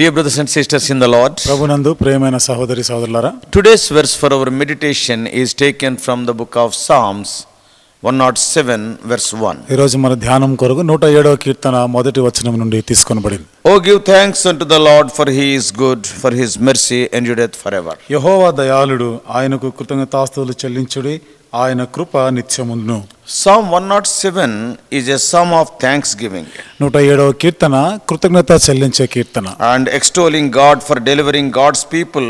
Dear brothers and sisters in the Lord, ప్రభునందు ప్రియమైన సహోదరి సహోదరులారా today's verse for our meditation is taken from the book of Psalms 107, verse 1. ఈరోజు మన ధ్యానం కొరకు నూట ఏడవ కీర్తన మొదటి వచనం నుండి తీసుకొనబడింది Oh, give thanks unto the Lord, for he is good, for his mercy endureth forever. యహోవా దయాళుడు ఆయనకు కృతజ్ఞతాస్తులు చెల్లించుడి ఆయన కృప నిత్యముందును Psalm 107 is a psalm of thanksgiving నూట ఏడవ కీర్తన కృతజ్ఞత చెల్లించే కీర్తన and extolling God for delivering God's people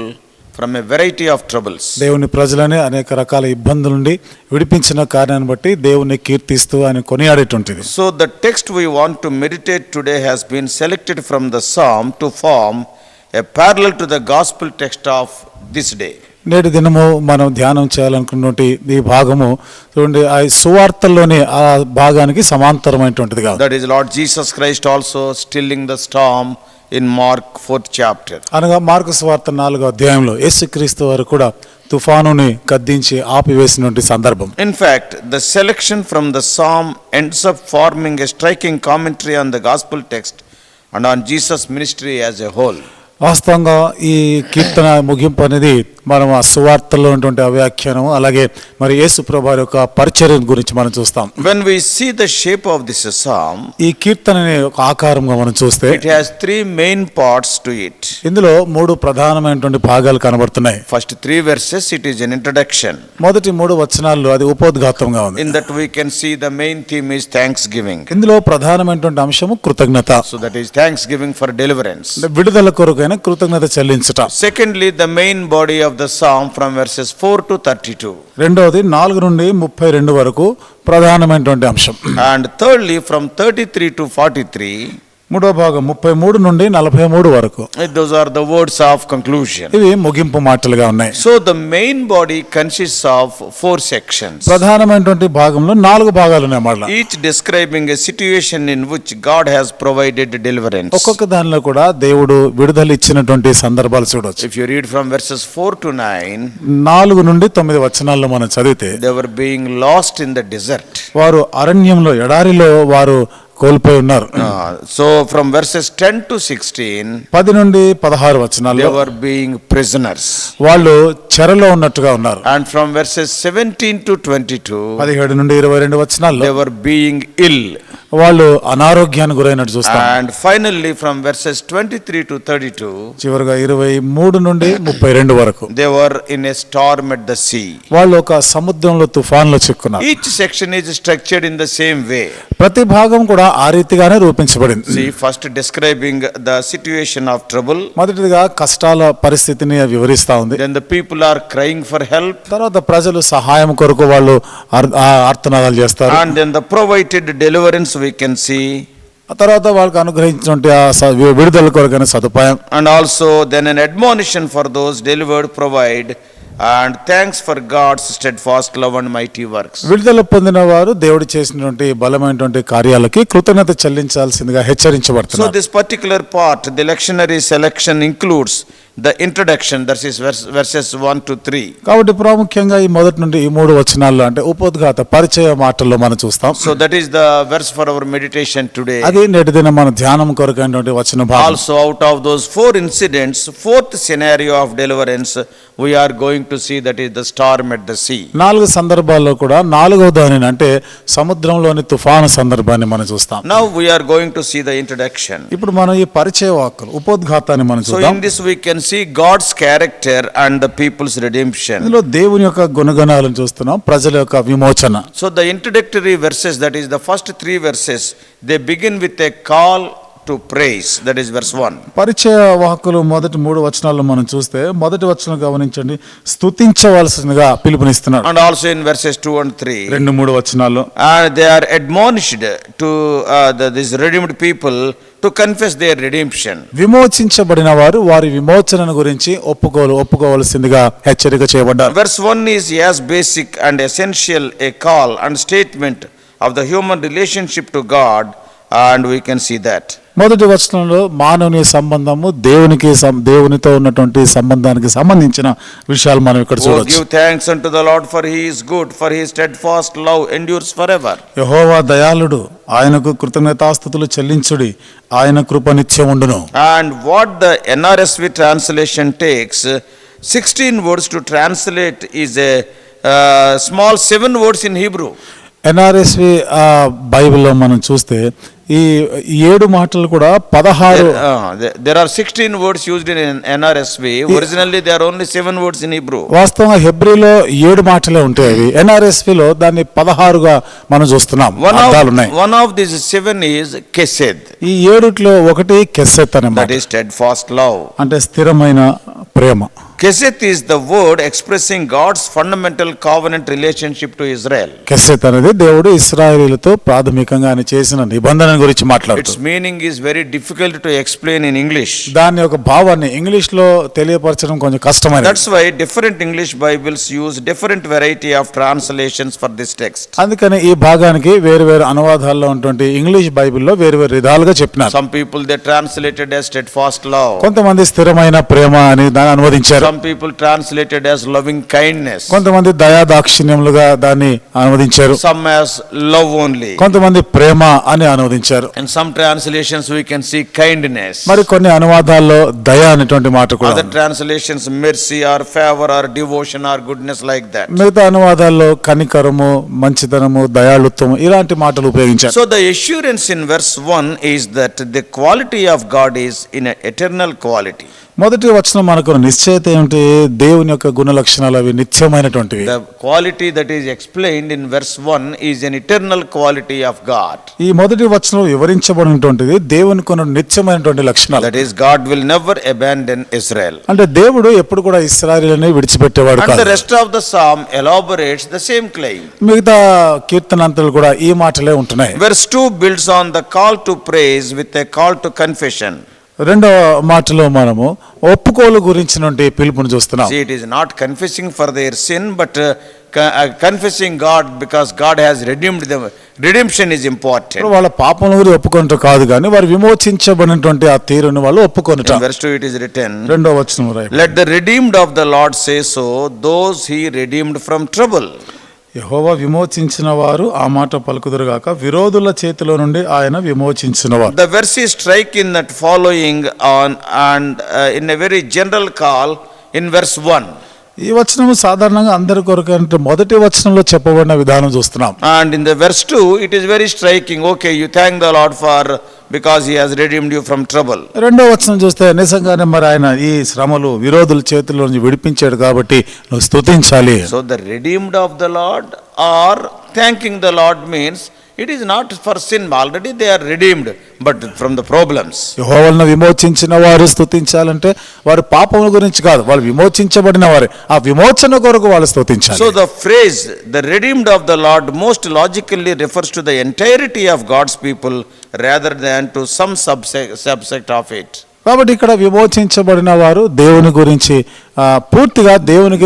from a variety of troubles. దేవుని ప్రజలని అనేక రకాల ఇబ్బందుల నుండి విడిపించిన కార్యాన్ని బట్టి దేవుని కీర్తిస్తూ ఆయన కొనియాడేటువంటిది So, the text we want to meditate today has been selected from the psalm to form a parallel to the gospel text of this day. నేటి దినము మనం ధ్యానం చేయాలనుకున్నటువంటి ఈ భాగము చూడండి ఆ సువార్తల్లోని ఆ భాగానికి సమాంతరమైనటువంటిది సమాంతరమైనటువంటిదిగా that is Lord Jesus Christ also stilling the storm in Mark fourth chapter అనగా మార్క్ సువార్త నాలుగో అధ్యాయంలో యేసు క్రీస్తు వారు కూడా తుఫానుని కద్దించి ఆపివేసినటువంటి సందర్భం. In fact the selection from the Psalm ends of forming a striking commentary on the gospel text and on Jesus ministry as a whole వాస్తవంగా ఈ కీర్తన ముగింపు అనేది మనం ఆ సువార్తలో ఉన్నటువంటి వ్యాఖ్యానం అలాగే మరి యేసు ప్రభా యొక్క పరిచర్య గురించి మనం చూస్తాం. When we see the shape of this song ఈ కీర్తన ఆకారంగా మనం చూస్తే it has three main parts to it ఇందులో మూడు ప్రధానమైనటువంటి భాగాలు కనబడుతున్నాయి. First three verses it is an introduction మొదటి మూడు వచనాల్లో అది ఉపోద్ఘాతంగా ఉంది. In that we can see the main theme is thanksgiving ఇందులో ప్రధానమైనటువంటి అంశము కృతజ్ఞత. So that is thanksgiving for deliverance విడుదల కొరకైన కృతజ్ఞత చెల్లించటం. Secondly the main body of of the song from verses four to thirty two రెండవది నాలుగు నుండి ముప్పై రెండు వరకు ప్రధానమైనటువంటి అంశం. And thirdly from thirty three to forty three మూడో భాగం ముప్పై మూడు నుండి నలభై మూడు వరకు. Are the words of conclusion ఇవి ముగింపు మాటలుగా ఉన్నాయి. So the main body consist of four section ప్రధానమైనటువంటి భాగంలో నాలుగు భాగాలు ఉన్నాయి each describing situation in which God has provided deliverance ఒక్కొక్క దానిలో కూడా దేవుడు విడుదల ఇచ్చినటువంటి సందర్భాలు చూడవచ్చు if you read from verses four to nine నాలుగు నుండి తొమ్మిది వచనాల్లో మనం చదివితే they were being lost in the desert వారు అరణ్యంలో ఎడారిలో వారు కోల్పోయి ఉన్నారు. So from verses ten to sixteen పది నుండి పదహారు వచనాలు ఎవర్ బీయింగ్ ప్రిజనర్స్ వాళ్ళు చెరలో ఉన్నట్టుగా ఉన్నారు. And from verses seventeen to twenty two పదిహేడు నుండి ఇరవై రెండు వచనాలు ఎవర్ బీయింగ్ ఇల్ వాళ్ళు అనారోగ్యానికి గురైనట్టు చూస్తారు and finally from verses twenty three to thirty two చివరిగా ఇరవై మూడు నుండి ముప్పై రెండు వరకు. They were in a storm at the sea వాళ్ళు ఒక సముద్రంలో తుఫాన్లో చిక్కున్నారు. Each section is structured in the same way ప్రతి భాగం కూడా ఆ రీతిగానే రూపించబడింది. First describing the situation of trouble మొదటిగా కష్టాల పరిస్థితిని వివరిస్తా ఉంది. Then the people are crying for help తర్వాత ప్రజలు సహాయం కొరకు వాళ్ళు అర్థనాదాలు చేస్తారు. And then the provided deliverance we vacancy ఆ తర్వాత వాళ్ళకి అనుగ్రహించినటువంటి ఆ విడుదల కొరకైన సదుపాయం. And also then an admonition for those delivered provide and thanks for God's steadfast and mighty works విడుదల పొందిన వారు దేవుడు చేసినటువంటి బలమైనటువంటి కార్యాలకి కృతజ్ఞత చెల్లించాల్సిందిగా హెచ్చరించబడుతుంది so this particular part the lectionary selection includes the introduction, that is vers- verses 1 to 3. కాబట్టి ప్రాముఖ్యంగా ఈ మొదటి నుండి ఈ మూడు వచనాల్లో అంటే ఉపోద్ఘాత పరిచయ మాటల్లో మనం చూస్తాం So that is the verse for our meditation today. అది నేటి దిన మన ధ్యానం కొరకైనటువంటి వచన భాగం Also out of those four incidents, fourth scenario of deliverance, we are going to see that is the storm at the sea. నాలుగు సందర్భాల్లో కూడా నాలుగవ దానిని అంటే సముద్రంలోని తుఫాను సందర్భాన్ని మనం చూస్తాం Now we are going to see the introduction. ఇప్పుడు మనం ఈ పరిచయ వాక్కులు ఉపోద్ఘాతాన్ని మనం So చూద్దాం in this we see God's character and the people's redemption. ఇందులో దేవుని యొక్క గుణగణాలను చూస్తున్నాం ప్రజల యొక్క విమోచన So the introductory verses, that is the first three verses, they begin with a call to praise, that is verse 1. పరిచయ వాక్కులు మొదటి మూడు వచనాల్లో మనం చూస్తే మొదటి వచనం గమనించండి స్తుతించవలసిందిగా పిలుపునిస్తున్నాడు And also in verses 2 and 3. రెండు మూడు వచనాల్లో And they are admonished to uh, the, to confess their redemption విమోచించబడిన వారు వారి విమోచనను గురించి ఒప్పుకోలు ఒప్పుకోవలసిందిగా హెచ్చరిక చేయబడ్డారు. Verse one is as basic and essential a call and statement of the human relationship to God and we can see that మొదటి వచనంలో మానవుని సంబంధము దేవునికి దేవునితో ఉన్నటువంటి సంబంధానికి సంబంధించిన విషయాలు మనం ఇక్కడ చూడొచ్చు. Give thanks to the Lord for he good for he love endures for ever యెహోవా దయాళుడు ఆయనకు కృతజ్ఞతాస్తుతులు చెల్లించుడి ఆయన కృప నిత్యం ఉండును. And what the NRSV translation takes sixteen words to translate is a small seven words in Hebrew NRSV బైబిల్లో మనం చూస్తే ఈ ఏడు మాటలు కూడా పదహారు there are sixteen words used in NRSV originally they are only seven words in Hebrew వాస్తవంగా హెబ్రిలో ఏడు మాటలే ఉంటాయి అవి. ఎన్ఆర్ఎస్బి లో దాన్ని పదహారుగా మనం చూస్తున్నాం. వన్ ఆఫ్ ఉన్నాయి. One of this seven is కెసెత్ ఈ ఏడుట్లో ఒకటి కెసెత్ అనే దట్ ఈస్ స్టెడ్ ఫాస్ట్ లవ్ అంటే స్థిరమైన ప్రేమ. కెసెత్ is the word expressing God's fundamental covenant relationship to Israel కెసెత్ అనేది దేవుడు ఇస్రాయలీలతో ప్రాథమికంగా చేసిన నిబంధన గురించి మాట్లాడు its meaning is very difficult to explain in English దాని యొక్క భావాన్ని ఇంగ్లీష్లో తెలియపరచడం కొంచెం కష్టమైన that's why different English Bibles use different variety of translations for this text అందుకని ఈ భాగానికి వేరు వేరు అనువాదాల్లో ఉన్నటువంటి ఇంగ్లీష్ బైబిల్లో వేరు వేరు విధాలుగా చెప్పినారు. Some people they translated as steadfast love కొంతమంది స్థిరమైన ప్రేమ అని దాన్ని అనువదించారు. Some people translated as loving kindness కొంతమంది దయా దాక్షిణ్యములుగా దాన్ని అనువదించారు. సమ్ యాస్ లవ్ ఓన్లీ కొంతమంది ప్రేమ అని అనువదించారు. ఉపయోగించారు some translations we can see kindness మరి కొన్ని అనువాదాల్లో దయ అనేటువంటి మాట కూడా other translations mercy or favour or devotion or goodness like that మిగతా అనువాదాల్లో కనికరము మంచితనము దయాళుత్వము ఇలాంటి మాటలు ఉపయోగించారు. So the assurance in verse one is that the quality of God is in eternal quality మొదటి వచనం మనకు నిశ్చయత ఏమిటి? దేవుని యొక్క గుణ లక్షణాలు అవి నిత్యమైనటువంటివి. Quality that is explain in verse one is an eternal quality of God ఈ మొదటి వచనం వివరించబడినటువంటిది దేవుని కొన నిత్యమైనటువంటి లక్షణాలు. That is God will never abandon Israel అంటే దేవుడు ఎప్పుడు కూడా ఇజ్రాయెల్ అనే విడిచిపెట్టేవాడు rest of the psalm elaborates the same claim మిగతా కీర్తనంతలు కూడా ఈ మాటలే ఉంటున్నాయి. Verse two builds on the call to praise with a call to confession రెండవ మాటలో మనము ఒప్పుకోలు గురించి గురించినటువంటి పిలుపును చూస్తున్నాం. It is not confessing for their sin but confessing God because God has redeemed them redemption is important వాళ్ళ పాపం గురి ఒప్పుకొనట కాదు కానీ వారు విమోచించబడినటువంటి ఆ తీరును వాళ్ళు ఒప్పుకొనట. వెస్ట్ ఇట్ ఈస్ రిటర్న్ రెండో వచ్చిన let the redeemed of the Lord say so those he redeemed from trouble యహోవ విమోచించిన వారు ఆ మాట పలుకుదురుగాక విరోధుల చేతిలో నుండి ఆయన విమోచించిన వారు the verse is strike in that following on and in a very general call in verse one ఈ వచనము సాధారణంగా అందరి కొరకు అంటే మొదటి వచనంలో చెప్పబడిన విధానం చూస్తున్నాం. And in the verse two it is very striking okay you thank the Lord for because he has redeemed you from trouble రెండో వచనం చూస్తే నిజంగానే మరి ఆయన ఈ శ్రమలు విరోధుల చేతుల నుంచి విడిపించాడు కాబట్టి నువ్వు స్తుతించాలి. So the redeemed of the Lord are thanking the Lord means it is not for sin already they are redeemed but from the problems యహోవల్ని విమోచించిన వారు స్థుతించాలంటే వారు పాపం గురించి కాదు. వాళ్ళు విమోచించబడిన వారు. ఆ విమోచన కొరకు వాళ్ళు స్థుతించారు so the phrase the redeemed of the Lord most logically refers to the entirety of God's people rather than to some sub subset of it కాబట్టి ఇక్కడ విమోచించబడిన వారు దేవుని గురించి పూర్తిగా దేవునికి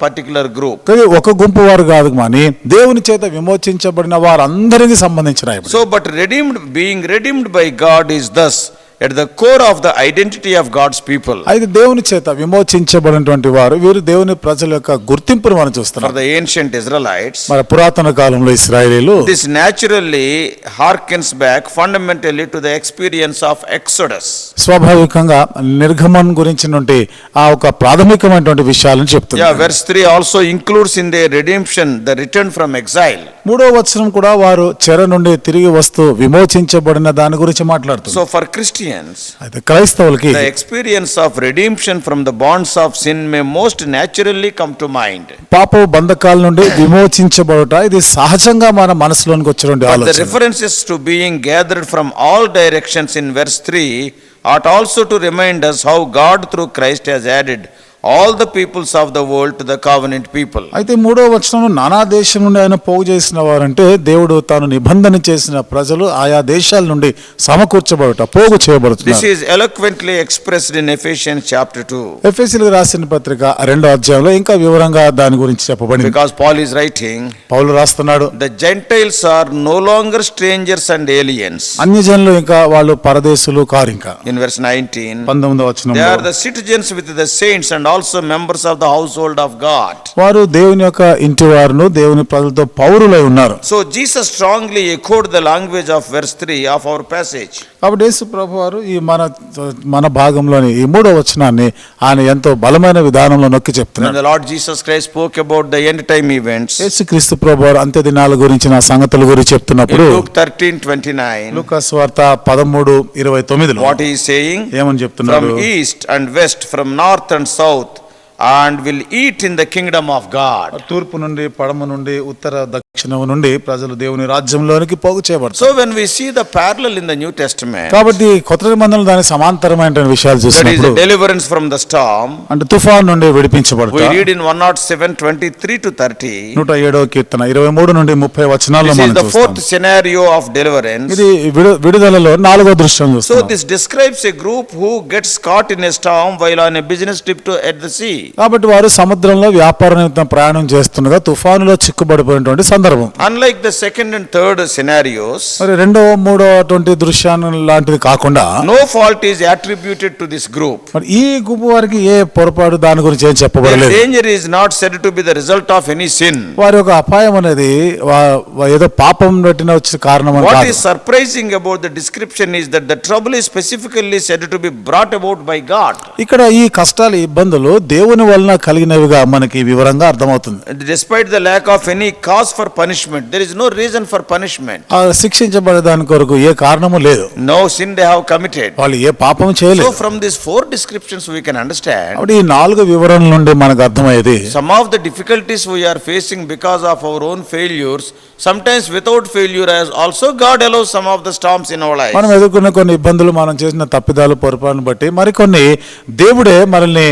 పర్టికులర్ గ్రూప్ ఒక గుంపు వారు కాదు మాని దేవుని చేత విమోచించబడిన వారు అందరికి సంబంధించిన so but redeemed being redeemed by God is thus at the core of the identity of God's people. అయితే దేవుని చేత విమోచించబడినటువంటి వారు వీరు దేవుని ప్రజల యొక్క గుర్తింపును మనం For చూస్తున్నాం the ancient Israelites, మన పురాతన కాలంలో ఇస్రాయేలీలు this naturally harkens back fundamentally to the experience of Exodus. స్వాభావికంగా నిర్గమన్ గురించినటువంటి ఆ ఒక ప్రాథమికమైనటువంటి విషయాలను Yeah, చెప్తుంది verse 3 also includes in their redemption the return from exile. మూడో వచనం కూడా వారు చెర నుండి తిరిగి వస్తూ విమోచించబడిన దాని గురించి మాట్లాడుతూ సో ఫర్ క్రిస్టియన్స్ అయితే క్రైస్తవులకి experience of redemption from the bonds of sin may most naturally come to mind పాప బంధకాల నుండి విమోచించబడట ఇది సహజంగా మన మనసులోనికి వచ్చినటువంటి ఆలోచన. References to being gathered from all directions in verse three ought also to remind us how God through Christ has added all the peoples of the world to the covenant people. అయితే మూడో వచనంలో నానా దేశం నుండి ఆయన పోగు చేసిన వారంటే దేవుడు తాను నిబంధన చేసిన ప్రజలు ఆయా దేశాల నుండి సమకూర్చబడుట పోగు This చేయబడుతున్నారు is eloquently expressed in Ephesians chapter 2. ఎఫ్ఎస్సీలకు రాసిన పత్రిక రెండో అధ్యాయంలో ఇంకా వివరంగా దాని గురించి చెప్పబడింది Because Paul is writing, పౌలు రాస్తున్నాడు the Gentiles are no longer strangers and aliens. అన్యజనులు ఇంకా వాళ్ళు పరదేశులు కారు ఇంకా In verse 19, పంతొమ్మిదో they వచనంలో are the citizens with the saints also members of the household of God వారు దేవుని యొక్క ఇంటి వారు దేవుని ప్రజలతో పౌరులై ఉన్నారు. So Jesus strongly echoed the language of verse three of our passage కాబట్టి యేసు ప్రభు వారు ఈ మన మన భాగంలోని ఈ మూడో వచనాన్ని ఆయన ఎంతో బలమైన విధానంలో నొక్కి చెప్తున్నారు Lord Jesus Christ spoke about the end events క్రీస్తు ప్రభు వారు అంత్య దినాల గురించి నా సంగతుల గురించి చెప్తున్నప్పుడు లూక్ 13 29 లూకాస్ వార్త 13 29 వాట్ హి సేయింగ్ ఏమని చెప్తున్నారు east and west from north and south and will eat in the kingdom of God. తూర్పు నుండి పడమ నుండి ఉత్తర దక్షిణం నుండి ప్రజలు దేవుని రాజ్యంలోనికి పోగు చేయబడతారు So when we see the parallel in the New Testament, కాబట్టి కొత్త నిబంధనలు దానికి సమాంతరమైన విషయాలు చూసినప్పుడు deliverance from the storm, అంటే తుఫాన్ నుండి we విడిపించబడతారు read in 107 23 to 30. నూట ఏడవ కీర్తన ఇరవై మూడు నుండి ముప్పై వచనాల్లో This is మనం the చూస్తాం fourth scenario of deliverance. ఇది విడు- విడుదలలో నాలుగో దృశ్యం So చూస్తాం this describes a group who gets caught in a storm while on a business trip to at the sea. కాబట్టి వారు సముద్రంలో వ్యాపారం ప్రయాణం చేస్తుండగా తుఫానులో చిక్కుబడిపోయినటువంటి సందర్భం. Unlike the second and third scenarios మరి రెండవ మూడవ దృశ్యాన లాంటిది కాకుండా no fault is attributed to this group మరి ఈ గుంపు వారికి ఏ పొరపాటు దాని గురించి ఏం చెప్పబడలేదు. To be result of any sin వారి యొక్క అపాయం అనేది ఏదో పాపం నటిన వచ్చిన కారణం surprising about the description is that the trouble is specifically said to be brought about by God ఇక్కడ ఈ కష్టాలు ఇబ్బందులు దేవుడు దేవుని వలన కలిగినవిగా మనకి వివరంగా అర్థమవుతుంది. Despite the lack of any cause for punishment there is no reason for punishment శిక్షించబడే దాని కొరకు ఏ కారణము లేదు. No sin they have committed వాళ్ళు ఏ పాపం చేయలేదు. From this four description we can understand ఈ నాలుగు వివరణ నుండి మనకు అర్థమయ్యేది some of the difficulties we are facing because of our own failures sometimes without failure has also God allow some of the storms in our మనం ఎదుర్కొన్న కొన్ని ఇబ్బందులు మనం చేసిన తప్పిదాలు పొరపాటును బట్టి మరికొన్ని దేవుడే మనల్ని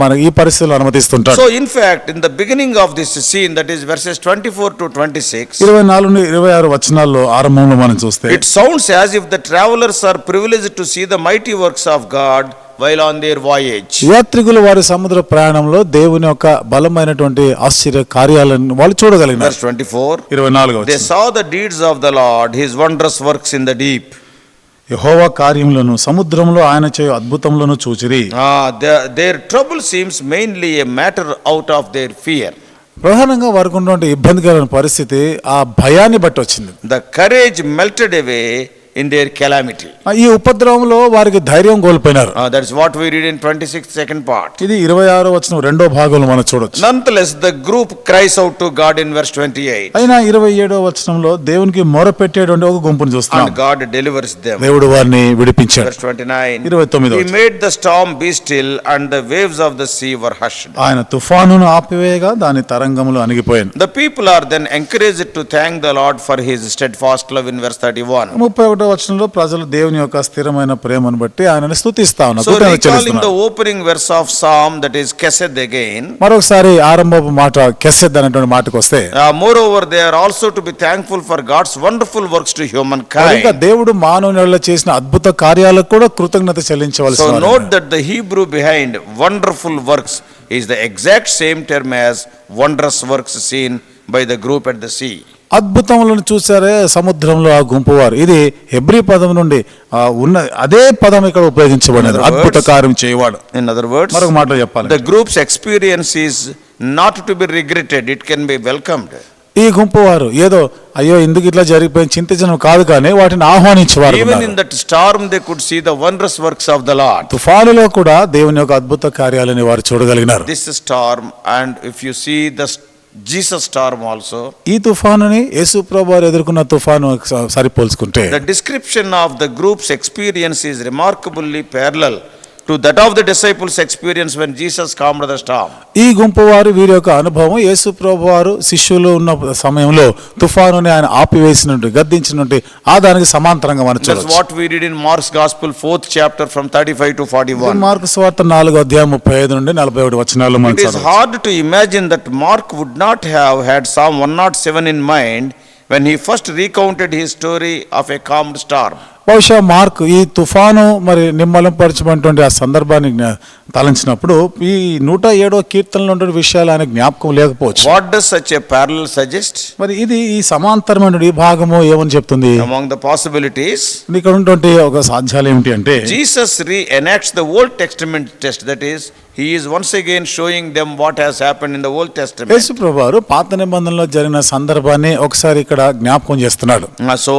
మన ఈ పరిస్థితులు అనుమతిస్తుంటాడు. So in fact in the beginning of this scene that is verses twenty four to twenty six ఇరవై నాలుగు నుండి ఇరవై ఆరు వచనాల్లో ఆరంభంలో మనం చూస్తే it sounds as if the travellers are privilege to see the mighty works of God while on their voyage యాత్రికులు వారి సముద్ర ప్రయాణంలో దేవుని యొక్క బలమైనటువంటి ఆశ్చర్య కార్యాలను వాళ్ళు చూడగలిగినారు. ట్వంటీ ఫోర్ ఇరవై నాలుగు they saw deeds of the Lord his wonders works in the deep యహోవా కార్యములను సముద్రంలో ఆయన చేయ అద్భుతములను చూచిరి. There trouble seems mainly a matter out of their fear ప్రధానంగా వారికి ఉన్నటువంటి ఇబ్బందికరమైన పరిస్థితి ఆ భయాన్ని బట్టి వచ్చింది. The courage melted away in their calamity ఈ ఉపద్రవంలో వారికి ధైర్యం కోల్పోయినారు. That's what we read in 26 second part ఇది 26వ వచనం రెండో భాగంలో మనం చూడొచ్చు. Nonetheless the group cries out to God in verse 28 అయినా 27వ వచనంలో దేవునికి మొరపెట్టేటువంటి ఒక గుంపును చూస్తాం అండ్ గాడ్ డెలివర్స్ దెం దేవుడు వారిని విడిపించాడు. Verse 29 29వ he made the storm be still and the waves of the sea were hushed ఆయన తుఫానును ఆపివేయగా దాని తరంగములు అణిగిపోయాను. The people are then encouraged to thank the Lord for his steadfast love in verse 31 31 పదహారో వచనంలో ప్రజలు దేవుని యొక్క స్థిరమైన ప్రేమను బట్టి ఆయనను స్తుతిస్తా ఉన్నారు. Opening verse of psalm that again మరొకసారి ఆరంభపు మాట కెసెద్ అనేటువంటి మాటకు వస్తే moreover they are also to be thankful for God's wonderful works to humankind దేవుడు మానవునిలో చేసిన అద్భుత కార్యాలకు కూడా కృతజ్ఞత చెల్లించవలసి so note that the Hebrew behind wonderful works is the exact same term as wonders works seen by the group at the sea అద్భుతములను చూసారే సముద్రంలో ఆ గుంపు వారు ఇది ఎవ్రీ పదం నుండి ఉన్న అదే పదం ఇక్కడ ఉపయోగించబడినది. అద్భుత కార్యం చేయవాడు. ఇన్ అదర్ వర్డ్స్ మరొక మాట చెప్పాలి the group's experience is not to be regretted it can be welcome ఈ గుంపు వారు ఏదో అయ్యో ఎందుకు ఇట్లా జరిగిపోయింది? చింతించడం కాదు కానీ వాటిని ఆహ్వానించేవారు in that storm they could see the wondrous works of the Lord తుఫానులో కూడా దేవుని యొక్క అద్భుత కార్యాలని వారు చూడగలిగినారు. This storm and if you see the Jesus storm also, ఈ తుఫానుని యేసు ప్రభు ఎదుర్కొన్న తుఫాను సరిపోల్చుకుంటే the description of the group's experience is remarkably parallel to that of the disciples experience when Jesus calm the storm ఈ గుంపు వారు వీరి యొక్క అనుభవం యేసు ప్రభు వారు శిష్యులు ఉన్న సమయంలో తుఫాను ఆయన ఆపివేసిన గద్దించిన ఆ దానికి సమాంతరంగా మనం చూడవచ్చు what we read in Mark's gospel fourth chapter from 35 to 41 Mark's వార్త నాలుగు 4 ముప్పై ఐదు నుండి నలభై వచనాల్లో మనం చూడవచ్చు hard to imagine that Mark would not have one nought seven in mind when he first recounted his story of a calmed storm బహుశా మార్క్ ఈ తుఫాను మరి నిమ్మలంపరచబడినటువంటి ఆ సందర్భాన్ని తలంచినప్పుడు ఈ నూట ఏడో కీర్తనలో ఉండే విషయాలు ఆయన జ్ఞాపకం లేకపోవచ్చు What does such a parallel suggest? మరి ఇది ఈ సమాంతరమైన ఈ భాగము ఏమని చెప్తుంది Among the possibilities, ఇక్కడ ఉన్నటువంటి ఒక సాధ్యాలు ఏమిటి అంటే Jesus reenacts the Old Testament test. That is, he is once again showing them what has happened in the Old Testament. యేసు ప్రభు వారు పాత నిబంధనలో జరిగిన సందర్భాన్ని ఒకసారి ఇక్కడ జ్ఞాపకం చేస్తున్నాడు Uh, So,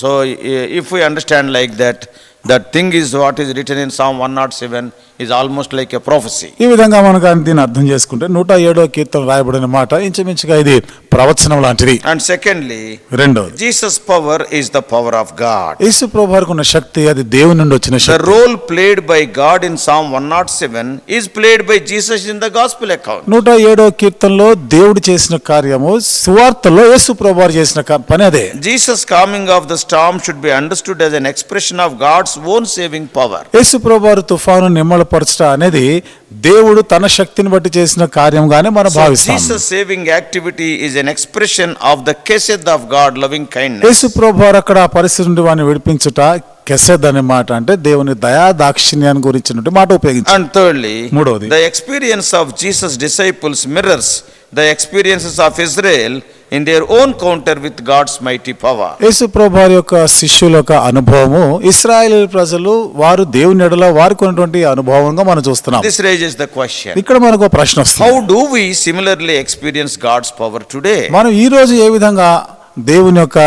so i- if we understand like that, that thing is what is written in Psalm 107 is almost like a prophecy ఈ విధంగా మనకు దీన్ని అర్థం చేసుకుంటే నూట ఏడో కీర్తన రాయబడిన మాట ఇంచుమించుగా ఇది ప్రవచనం లాంటిది. అండ్ సెకండ్లీ రెండో Jesus power is the power of God యేసు ప్రభువారికి ఉన్న శక్తి అది దేవుని నుండి వచ్చిన శక్తి. Role played by God in psalm 107 is played by Jesus in the gospel account నూట ఏడో కీర్తనలో దేవుడు చేసిన కార్యము సువార్తలో యేసు ప్రభువారు చేసిన పని అదే. Jesus calming of the storm should be understood as an expression of God's own saving power యేసు ప్రభువారు తుఫాను నిమ్మల నిమ్మలపరచట అనేది దేవుడు తన శక్తిని బట్టి చేసిన కార్యంగానే మనం భావిస్తాం saving activity is an expression of the kesed of God, loving kindness. యేసు ప్రభు వారు అక్కడ ఆ పరిస్థితి నుండి వాడిని విడిపించుట కెసెద్ అనే మాట అంటే దేవుని దయా దాక్షిణ్యాన్ని గురించినట్టు మాట ఉపయోగించారు And thirdly, మూడవది. the experience of Jesus' disciples mirrors the experiences of Israel in their own counter with God's mighty power. యేసు ప్రభు యొక్క శిష్యుల యొక్క అనుభవము ఇస్రాయేల్ ప్రజలు వారు దేవుని ఎడల వారికి ఉన్నటువంటి అనుభవంగా మనం చూస్తున్నాం This raises the question. ఇక్కడ మనకు ఒక ప్రశ్న How వస్తుంది do we similarly experience God's power today? మనం ఈ రోజు ఏ విధంగా దేవుని యొక్క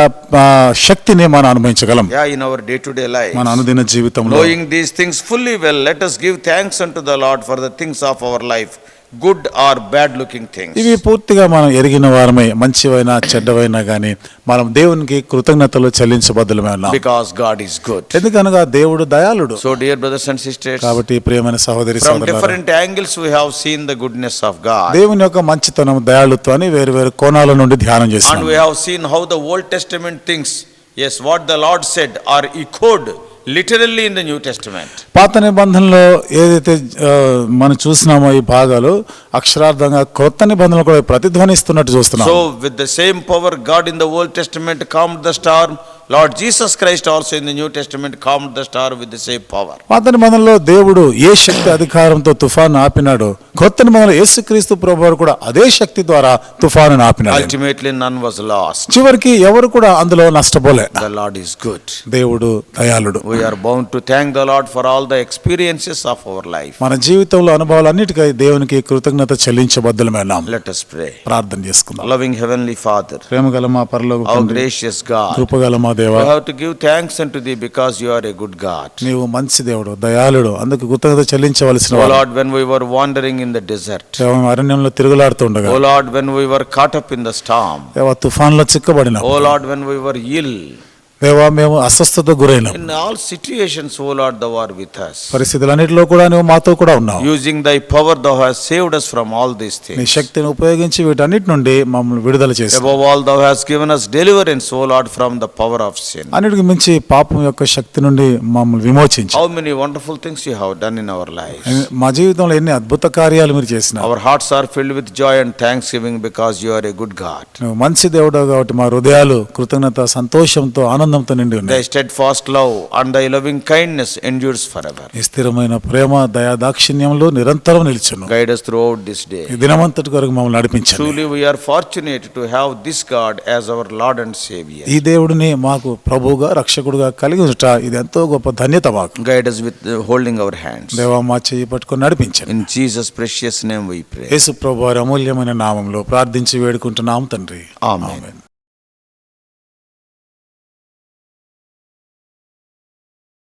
శక్తిని మనం అనుభవించగలం. Yeah in our day to day life మన అనుదిన జీవితంలో. These things fully well let us give thanks unto the Lord for things of our life good or bad looking thing ఇవి పూర్తిగా మనం ఎరిగిన వారమే మంచివైనా చెడ్డవైనా కానీ మనం దేవునికి కృతజ్ఞతలు చెల్లించబద్దలమే బికాస్ గాడ్ ఇస్ గుడ్ ఎందుకనగా దేవుడు దయాళుడు. So dear brothers and sisters కాబట్టి ప్రియమైన సహోదరి సోదరులారా from different angles have seen the goodness of God దేవుని యొక్క మంచితనం దయాళుత్వాన్ని వేరు వేరు కోణాల నుండి ధ్యానం చేస్తాం have seen how the Old Testament things yes what the lord said are echoed literally in the New Testament పాత నిబంధనలో ఏదైతే మనం చూసినామో ఈ భాగాలు అక్షరార్థంగా కొత్త నిబంధనలు కూడా ప్రతిధ్వనిస్తున్నట్టు చూస్తున్నాం. So with the same power God in the Old Testament calm the storm Lord Jesus Christ also in the New Testament calm the storm with the same power. అతని నిబంధనలో దేవుడు ఏ శక్తి అధికారంతో తుఫాను ఆపినాడు కొత్త యేసు క్రీస్తు ప్రభువు కూడా అదే శక్తి ద్వారా తుఫాను ఆపినాడు. అల్టిమేట్లీ నన్ వాస్ లాస్ట్ చివరికి ఎవరు కూడా అందులో నష్టపోలే. ద లార్డ్ ఇస్ గుడ్ దేవుడు దయాళుడు. We are bound to thank the Lord for all the experiences of our life మన జీవితంలో అనుభవాలు అనుభవాలన్నిటికీ దేవునికి కృతజ్ఞత చెల్లించబద్దలమేనాం. లెట్ us ప్రార్థన చేసుకుందాం. లవింగ్ హెవెన్లీ ఫాదర్ ప్రేమగల మా పరలోక గ్రేషియస్ గాడ్ కృపగల మా దేవ we have to give thanks unto Thee because You are a good God. నీవు మంచి దేవుడు దయాళుడు అందుకు కృతజ్ఞత చెల్లించవలసిన O వాడు. Lord, when we were wandering in the desert, దేవ, అరణ్యంలో తిరుగులాడుతుండగా O Lord, when we were caught up in the storm, దేవ తుఫాన్లో చిక్కబడిన O Lord, when we were ill, దేవా మేము అస్వస్థతకు గురైన. In all situations O Lord thou art with us. పరిస్థితులన్నిటిలో కూడా నువ్వు మాతో కూడా ఉన్నావు. Using thy power thou hast saved us from all this things నీ శక్తిని ఉపయోగించి వీటన్నిటి నుండి మమ్మల్ని విడుదల చేశావు. Above all thou hast given us deliverance O Lord from the power of sin. మించి పాపం యొక్క శక్తి నుండి మమ్మల్ని విమోచించు. How many wonderful things you have done in our life మా జీవితంలో ఎన్ని అద్భుత కార్యాలు మీరు చేసిన our hearts are filled with joy and thanksgiving because you are a good నువ్వు మంచి దేవుడు కాబట్టి మా హృదయాలు కృతజ్ఞత సంతోషంతో ఆనందం ఆనందంతో నిండి ఉన్నాయి. Steadfast love and the loving kindness endures for ever ఈ స్థిరమైన ప్రేమ దయా దాక్షిణ్యంలో నిరంతరం నిలిచను. Guide us throughout this day దినమంతటి వరకు మమ్మల్ని నడిపించు truly we are fortunate to have this God as our Lord and Saviour ఈ దేవుడిని మాకు ప్రభువుగా రక్షకుడిగా కలిగి ఉంట ఇది ఎంతో గొప్ప ధన్యత మాకు. Guide us with holding our hands దేవ మా చేయి పట్టుకొని నడిపించు in Jesus precious name we pray యేసు ప్రభువారి అమూల్యమైన నామములో ప్రార్థించి వేడుకుంటున్నాము తండ్రి. ఆమేన్.